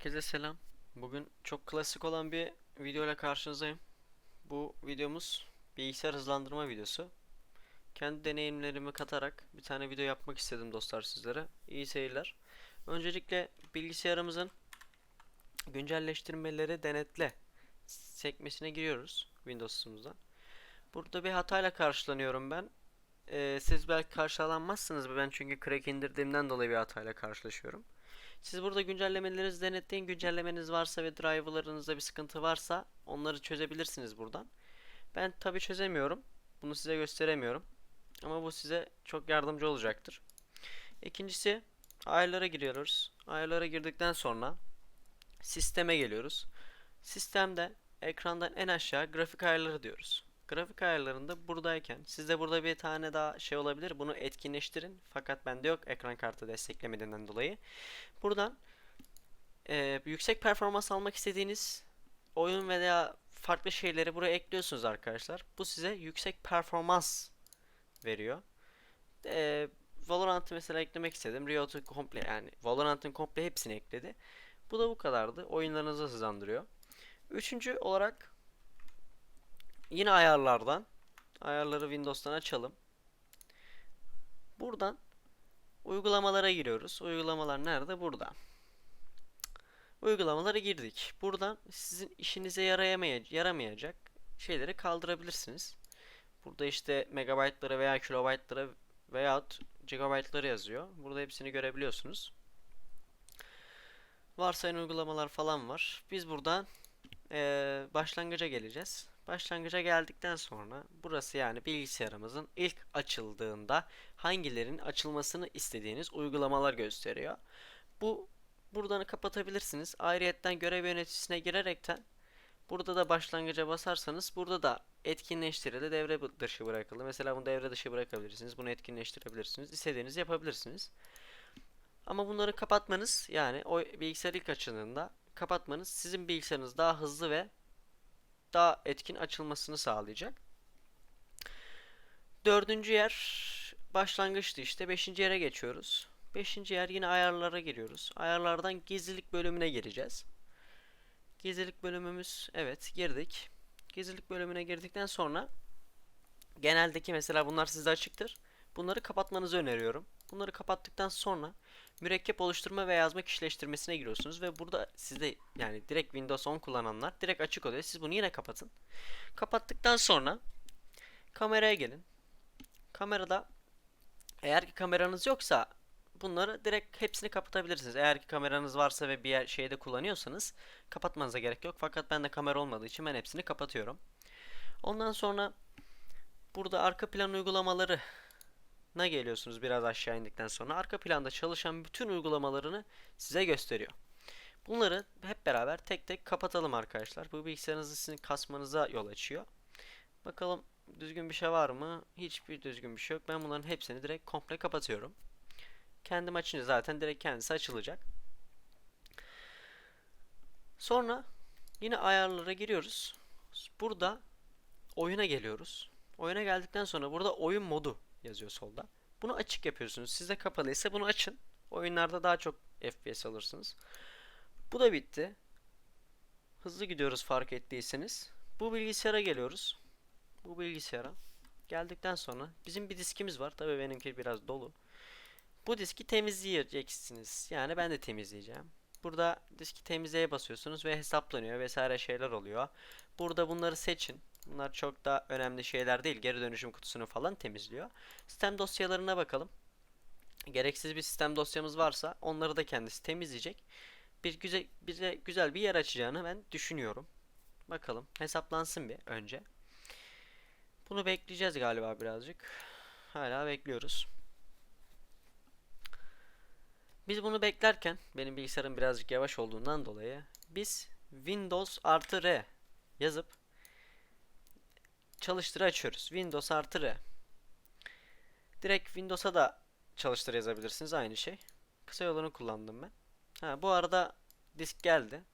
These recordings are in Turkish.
Herkese selam. Bugün çok klasik olan bir video ile karşınızdayım. Bu videomuz bilgisayar hızlandırma videosu. Kendi deneyimlerimi katarak bir tane video yapmak istedim dostlar sizlere. İyi seyirler. Öncelikle bilgisayarımızın güncelleştirmeleri denetle sekmesine giriyoruz Windows'umuzdan. Burada bir hatayla karşılanıyorum ben. Ee, siz belki karşılanmazsınız ben çünkü crack indirdiğimden dolayı bir hatayla karşılaşıyorum. Siz burada güncellemelerinizi denetleyin. Güncellemeniz varsa ve driverlarınızda bir sıkıntı varsa onları çözebilirsiniz buradan. Ben tabi çözemiyorum. Bunu size gösteremiyorum. Ama bu size çok yardımcı olacaktır. İkincisi ayarlara giriyoruz. Ayarlara girdikten sonra sisteme geliyoruz. Sistemde ekrandan en aşağı grafik ayarları diyoruz. Grafik ayarlarında buradayken sizde burada bir tane daha şey olabilir. Bunu etkinleştirin. Fakat bende yok ekran kartı desteklemediğinden dolayı. Buradan e, yüksek performans almak istediğiniz oyun veya farklı şeyleri buraya ekliyorsunuz arkadaşlar. Bu size yüksek performans veriyor. E, Valorant'ı mesela eklemek istedim. Riot'u komple yani Valorant'ın komple hepsini ekledi. Bu da bu kadardı. Oyunlarınızı hızlandırıyor. Üçüncü olarak yine ayarlardan ayarları Windows'tan açalım. Buradan uygulamalara giriyoruz. Uygulamalar nerede? Burada. Uygulamalara girdik. Buradan sizin işinize yarayamayacak, yaramayacak şeyleri kaldırabilirsiniz. Burada işte megabaytları veya kilobaytları veyahut gigabaytları yazıyor. Burada hepsini görebiliyorsunuz. Varsayın uygulamalar falan var. Biz buradan eee, başlangıca geleceğiz. Başlangıca geldikten sonra burası yani bilgisayarımızın ilk açıldığında hangilerinin açılmasını istediğiniz uygulamalar gösteriyor. Bu buradan kapatabilirsiniz. Ayrıyetten görev yöneticisine girerekten burada da başlangıca basarsanız burada da etkinleştirildi, devre dışı bırakıldı. Mesela bunu devre dışı bırakabilirsiniz. Bunu etkinleştirebilirsiniz. İstediğinizi yapabilirsiniz. Ama bunları kapatmanız yani o bilgisayar ilk açıldığında kapatmanız sizin bilgisayarınız daha hızlı ve daha etkin açılmasını sağlayacak. Dördüncü yer başlangıçtı işte. Beşinci yere geçiyoruz. Beşinci yer yine ayarlara giriyoruz. Ayarlardan gizlilik bölümüne gireceğiz. Gizlilik bölümümüz evet girdik. Gizlilik bölümüne girdikten sonra geneldeki mesela bunlar sizde açıktır. Bunları kapatmanızı öneriyorum. Bunları kapattıktan sonra mürekkep oluşturma ve yazma kişileştirmesine giriyorsunuz ve burada sizde yani direkt Windows 10 kullananlar direkt açık oluyor. Siz bunu yine kapatın. Kapattıktan sonra kameraya gelin. Kamerada eğer ki kameranız yoksa bunları direkt hepsini kapatabilirsiniz. Eğer ki kameranız varsa ve bir şeyde kullanıyorsanız kapatmanıza gerek yok. Fakat bende kamera olmadığı için ben hepsini kapatıyorum. Ondan sonra burada arka plan uygulamaları na geliyorsunuz biraz aşağı indikten sonra arka planda çalışan bütün uygulamalarını size gösteriyor. Bunları hep beraber tek tek kapatalım arkadaşlar. Bu bilgisayarınızı sizin kasmanıza yol açıyor. Bakalım düzgün bir şey var mı? Hiçbir düzgün bir şey yok. Ben bunların hepsini direkt komple kapatıyorum. Kendim açınca zaten direkt kendisi açılacak. Sonra yine ayarlara giriyoruz. Burada oyuna geliyoruz. Oyuna geldikten sonra burada oyun modu yazıyor solda. Bunu açık yapıyorsunuz. Sizde kapalıysa bunu açın. Oyunlarda daha çok FPS alırsınız. Bu da bitti. Hızlı gidiyoruz fark ettiyseniz. Bu bilgisayara geliyoruz. Bu bilgisayara. Geldikten sonra bizim bir diskimiz var. Tabii benimki biraz dolu. Bu diski temizleyeceksiniz. Yani ben de temizleyeceğim. Burada diski temizleye basıyorsunuz ve hesaplanıyor vesaire şeyler oluyor. Burada bunları seçin. Bunlar çok da önemli şeyler değil. Geri dönüşüm kutusunu falan temizliyor. Sistem dosyalarına bakalım. Gereksiz bir sistem dosyamız varsa onları da kendisi temizleyecek. Bir güzel bize güzel bir yer açacağını ben düşünüyorum. Bakalım hesaplansın bir önce. Bunu bekleyeceğiz galiba birazcık. Hala bekliyoruz. Biz bunu beklerken benim bilgisayarım birazcık yavaş olduğundan dolayı biz Windows artı R yazıp çalıştır açıyoruz. Windows artı R. Direkt Windows'a da çalıştır yazabilirsiniz aynı şey. Kısa yolunu kullandım ben. Ha, bu arada disk geldi.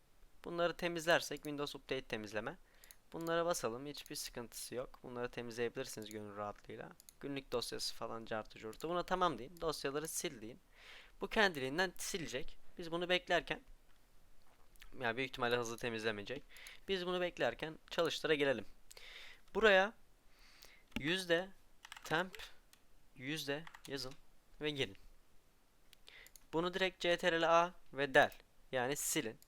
Bunları temizlersek Windows Update temizleme. Bunlara basalım. Hiçbir sıkıntısı yok. Bunları temizleyebilirsiniz gönül rahatlığıyla. Günlük dosyası falan cartı curtu. Buna tamam deyin. Dosyaları sil deyin. Bu kendiliğinden silecek. Biz bunu beklerken Yani büyük ihtimalle hızlı temizlemeyecek. Biz bunu beklerken çalıştıra gelelim. Buraya yüzde temp yüzde yazın ve girin. Bunu direkt CTRL A ve del yani silin.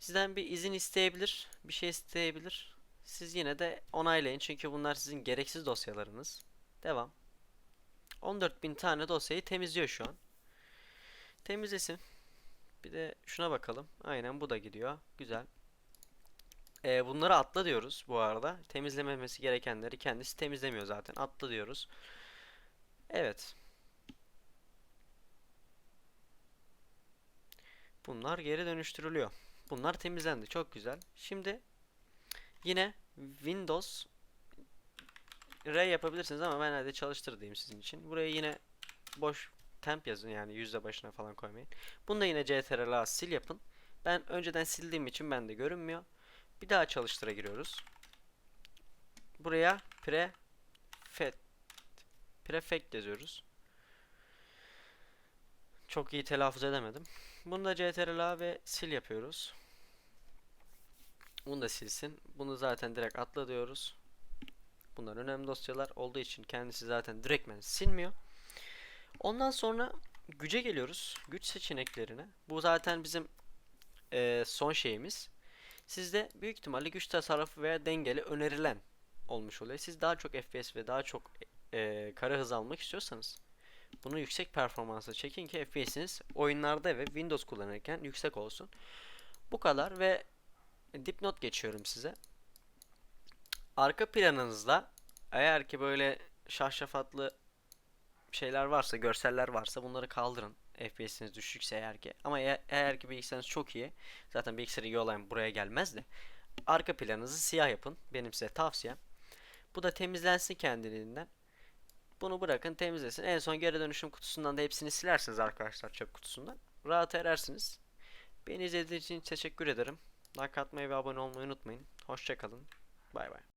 Sizden bir izin isteyebilir, bir şey isteyebilir. Siz yine de onaylayın çünkü bunlar sizin gereksiz dosyalarınız. Devam. 14.000 tane dosyayı temizliyor şu an. Temizlesin. Bir de şuna bakalım. Aynen bu da gidiyor. Güzel. Ee, bunları atla diyoruz bu arada. Temizlememesi gerekenleri kendisi temizlemiyor zaten. Atla diyoruz. Evet. Bunlar geri dönüştürülüyor. Bunlar temizlendi. Çok güzel. Şimdi yine Windows R yapabilirsiniz ama ben hadi çalıştır diyeyim sizin için. Buraya yine boş temp yazın yani yüzde başına falan koymayın. Bunu da yine CTRL A sil yapın. Ben önceden sildiğim için bende görünmüyor. Bir daha çalıştıra giriyoruz. Buraya prefet prefect yazıyoruz. Çok iyi telaffuz edemedim. Bunu da CTRL ve sil yapıyoruz. Bunu da silsin. Bunu zaten direkt atla diyoruz. Bunlar önemli dosyalar olduğu için kendisi zaten direktmen silmiyor. Ondan sonra güce geliyoruz. Güç seçeneklerine. Bu zaten bizim eee, son şeyimiz. Sizde büyük ihtimalle güç tasarrufu veya dengeli önerilen olmuş oluyor. Siz daha çok FPS ve daha çok eee kare hız almak istiyorsanız bunu yüksek performansa çekin ki FPS'iniz oyunlarda ve Windows kullanırken yüksek olsun. Bu kadar ve dipnot geçiyorum size. Arka planınızda eğer ki böyle şahşafatlı şeyler varsa, görseller varsa bunları kaldırın. FPS'iniz düşükse eğer ki. Ama eğer, eğer ki bilgisayarınız çok iyi, zaten bilgisayarı iyi olan buraya gelmez de. Arka planınızı siyah yapın. Benim size tavsiyem. Bu da temizlensin kendiliğinden. Bunu bırakın temizlesin. En son geri dönüşüm kutusundan da hepsini silersiniz arkadaşlar çöp kutusundan. Rahat erersiniz. Beni izlediğiniz için teşekkür ederim. Like atmayı ve abone olmayı unutmayın. Hoşçakalın. Bay bay.